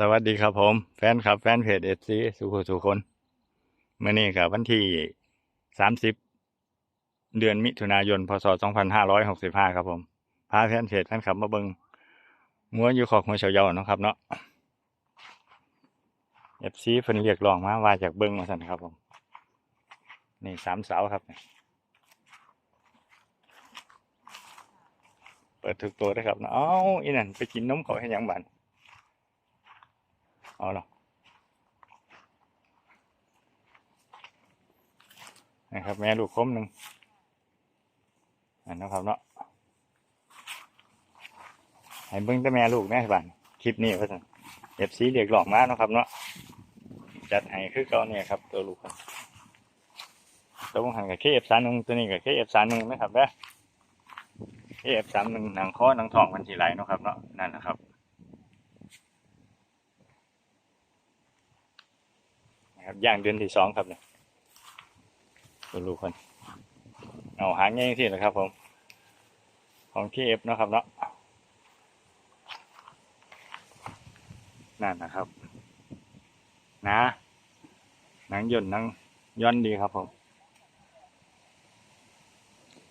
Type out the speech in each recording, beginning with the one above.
สวัสดีครับผม แฟนคลับแฟนเพจเอซีสุขสุคนเมื่อนี้กับวันที่สามสิบเดือนมิถุนายนพศสองพันห้าร้อยหกสิบห้าครับผม พาแฟนเพจแฟนคลับมาเบิงมัวอยู่ขอกหัวเฉาเยาเนาะครับเนาะเอฟซีเพิ่นเรียกร้องมาว่าจากเบิงมาสั่นครับผม นี่สามเสาครับ เปิดทุกตัวได้ครับเนาะอ้าอีนั่นไปกินนมเขาให้ยังบัน เอาหรอนะครับ แม่ลูกคมหนึ่งอันนะครับเนาะให้เบิ้งแต่แม่ลูกแม่บ้านคลิปนี้ว่าสันเอฟซีเรียกหลอกมาเนาะครับเนาะจัดให้คือเก่าเนี่ยครับ ตัวลูกครับตัวหันกับเคเอฟสามหนึ่งตัวนี้กับเคเอฟสามหนึ่งนะครับเด้อเคเอฟสามหนึ่งหนังคอหนังทองมันทีไรเนาะครับเนาะนั่นนะครับ นะ ครับย่างเดือนที่สองครับเนี่ยดูลูกคนเอาหางง่ายที่นะครับผม ของที่เอฟนาะครับเนาะนั่นนะครับ นะหนังย่นหนังย่อนดีครับผม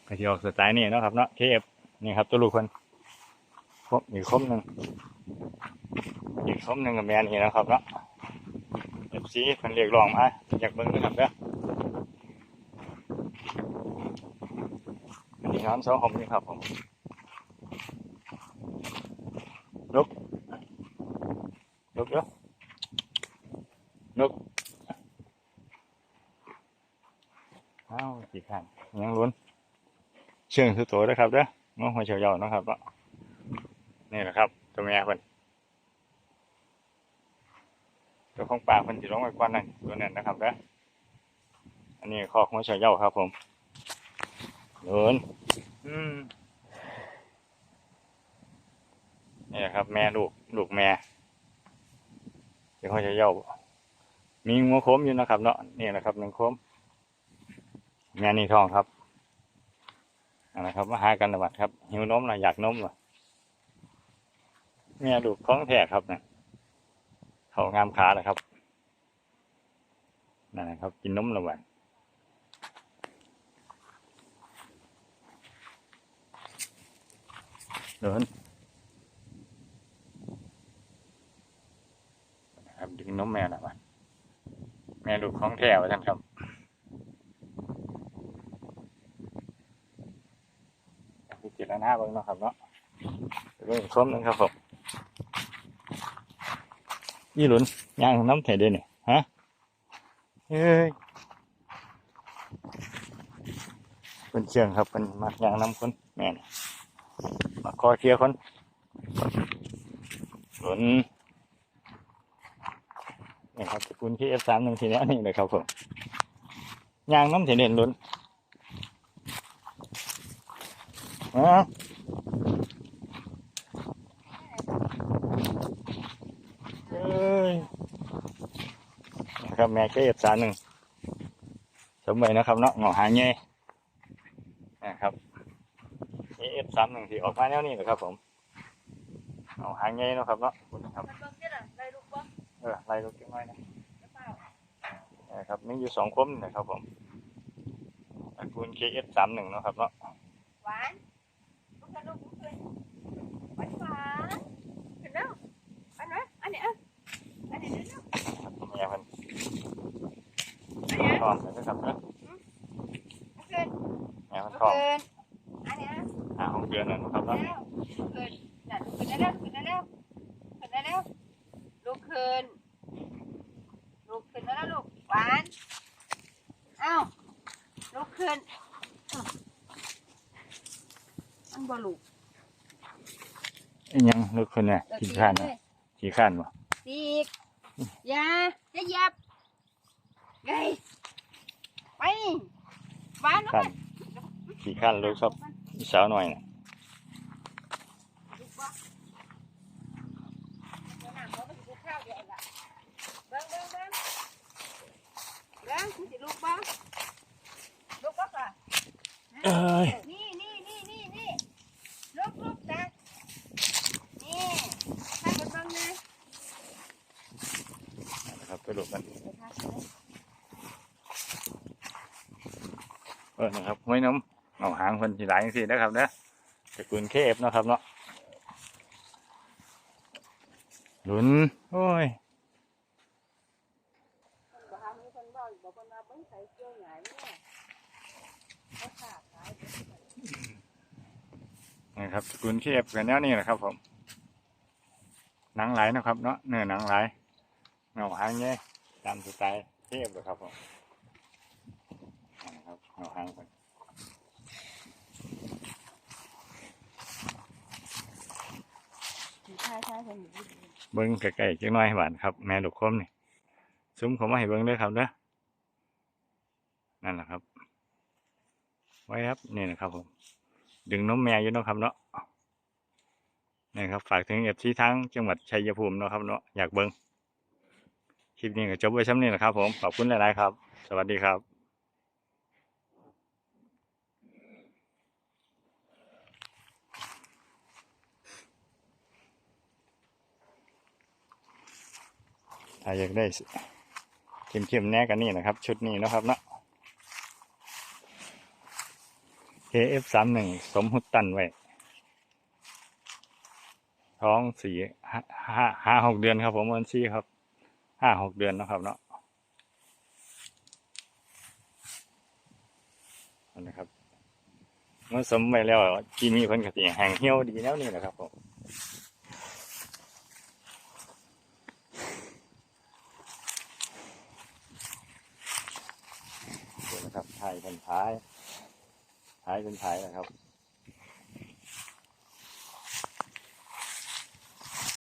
กระที่ออกสไตล์นี่เนาะครับเนาะเคเอฟนี่ครับ ตัวลูกคนครบอีกคมหนึ่งอีกคมหนึ่งกับแมนนี่นะครับเนาะ ซีเพิ่นเรียกร้องมาอยากเบิ่งนะครับเด้ออันนี้ร้านสองผมนี่ครับผมลุกลุกเด้อลุกเอ้ากี่ขันยังลุ้นเชื่องสุดโตเด้ครับเด้อน้องหัวเฉียวยาเนะครับเนานี่แหละครับตัวแม่เพิ่น ตัวของปลาเพิ่นสิลงไปกว่านั้นตัวนั้นนะครับเด้ออันนี้คอกหัวเฉยเย่าครับผมเดินอืมนี่นะครับ แม่ลูกลูกแม่เดี๋ยวเขาจะเย่ามีงัวโคมอยู่นะครับ เนาะนี่นะครับหนึ่งโคมแม่นี่ทองครับเอาละครับมาหากันนะบัดครับหิวนมนะอยากนมเหรอแม่ลูกของแท้ครับเนี่ย เขางามขาแหละครับนั่นนะครับ กินนมละวันเดินนะครับดึงนมแม่ละวันแม่ลูกของแท้วท่านครับพิจารณาเบ้างเนาะครับเนาะเรื่องคมนึงครับผม ยี่หลุนย่างน้ำเถดเด้เนี่ยฮะเฮ้ยเป็นเชียงครับเป็นมักย่างน้ำคนแม่นมาคอเคียคนหลุนนี่ครับสกุลที่เอฟสามหนึ่งทีนี้นี่เลยครับผมย่างน้ำเถดเด่นหลุนฮะ เอ้ย นะครับ แม่ก็เอฟสารหนึ่งสมไปนะครับเนาะเงาหางเงี้ยนะครับเอฟสามหนึ่งที่ออกมาแนวนี้นะครับ ผมเงาหางเงี้ยเนาะครับเนาะขอบคุณนะครับมันเบิ่งเด้อล่ะได้ลูกบ่เออไล่ลูกเก็บไว้นะกระเป๋านะครับมีอยู่สองคมนะครับผมตระกูลเคเอฟสามหนึ่งนาะครับเนาะหวานลูกกระลูกลูกขึ้นหวานหวานขึ้นแล้วอันไหนอันนี้อะอันนี้เร็ว แม่มัน ๆ อันนี้ทองนะครับนะขึ้นแม่มันทองขึ้นอันนี้อะหาหกเดือนแล้วนะครับแล้เนะวลูกขึ้นน่ะลูกขึ้นแล้วขึ้นแล้วขึ้นแล้วลูกขึ้นลูกขึ้นแล้วลูกหวานเอ้าลูกขึ้นอ้าวมันบ่ลูกอีหยังลูกคนเนี่ยขี้ข้านเลวะยขี้ข้านวะตีกอย่าจะเหยับไง บ้านนู้ข้านนขี้ข้านลูกครับอีสาวหน่อยนะลูกบ่เดี๋ยวน้ำเขาไปกินข้าวเดี๋ยวล่ะเบิ้งเบิ้งเบิ้งเบิ้งมันสิลูกบ่ลูกบ่ค่ะเอ้ยนี่นี่นี่นี่นี่ลูกลูกจ้ะนี่ถ้าเบิ้งเบิ้งนะลูกมัน ไปท่าใช่ไหม เออนะครับห้วยน้ำเอาหางคนสีหลายจังซี่นะครับเด้อตระกูลเคฟนะครับเนาะหลุนโอ้ยนบ่ทำให้คนบ่อยู่บ่คนว่าเบิ่งใส่เกลือหงายเนี่ยเขาขาดขายนะครับตะกูลเคฟกันแนวนี้นะครับผมหนังไหลนะครับเนาะเนื้อหนังไหลเงาหางเงี้ยตามสไตล์เคฟเลยครับผม เงาหางคนใช่ใช่คนอยู่เบิ้งใกล้ๆจังน้อยหวานครับ แม่ลูกคมนี่ซุ้มเขามาให้เบิ้งด้วยครับเด้อนั่นแหละครับ ไว้ครับนี่นะครับผม ดึงนมแม่อยู่เนาะครับเนาะนี่ครับ ฝากถึงเอฟซีทั้งจังหวัดชัยภูมิเนาะครับเนาะอยากเบิ้งคลิปนี้ก็จบไว้ช่ำนี้นะครับผมขอบคุณหลายๆครับ สวัสดีครับ ถ้าอยากได้เข้มๆแน่กันนี่นะครับ ชุดนี้นะครับเนาะ KF สามหนึ่งสมหุดตันไว้ ท้องสี่ห้าห้าหกเดือนครับผมวันซี่ครับห้าหกเดือนนะครับเนาะนะครับเมื่อสมไปแล้วจีมีคนกติแห่งเหี่ยวดีแล้วนี่แหละครับผม เดี๋ยวนะครับถ่ายเป็นท้ายท้ายเป็นท้ายนะครับ